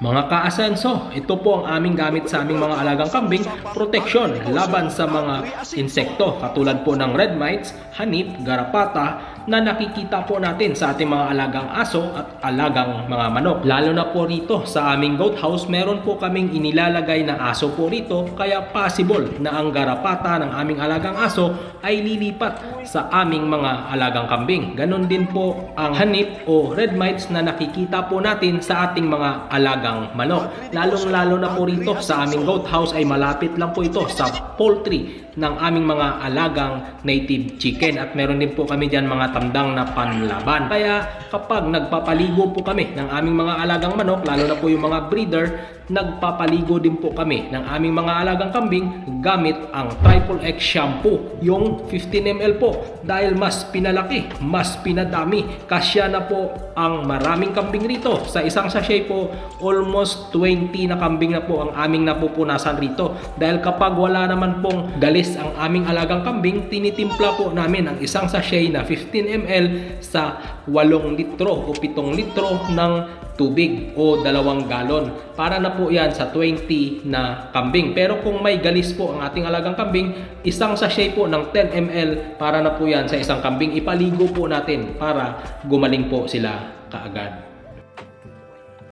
Mga kaasenso, ito po ang aming gamit sa aming mga alagang kambing, proteksyon laban sa mga insekto katulad po ng red mites, hanip, garapata na nakikita po natin sa ating mga alagang aso at alagang mga manok. Lalo na po rito sa aming goat house, meron po kaming inilalagay na aso po rito kaya possible na ang garapata ng aming alagang aso ay lilipat sa aming mga alagang kambing. Ganon din po ang hanip o red mites na nakikita po natin sa ating mga alagang manok. Lalong-lalo na po rito sa aming goat house ay malapit lang po ito sa poultry ng aming mga alagang native chicken at meron din po kami dyan mga tamdang na panlaban. Kaya kapag nagpapaligo po kami ng aming mga alagang manok, lalo na po yung mga breeder, nagpapaligo din po kami ng aming mga alagang kambing gamit ang Triple X shampoo, yung 15 ml po dahil mas pinalaki, mas pinadami. Kasya na po ang maraming kambing rito. Sa isang sachet po, almost 20 na kambing na po ang aming napupunasan rito. Dahil kapag wala naman pong galis ang aming alagang kambing, tinitimpla po namin ang isang sachet na 15 ml sa 8 litro o 7 litro ng tubig o dalawang galon. Para na po yan sa 20 na kambing. Pero kung may galis po ang ating alagang kambing, isang sachet po ng 10 ml para na po yan sa isang kambing. Ipaligo po natin para gumaling po sila kaagad.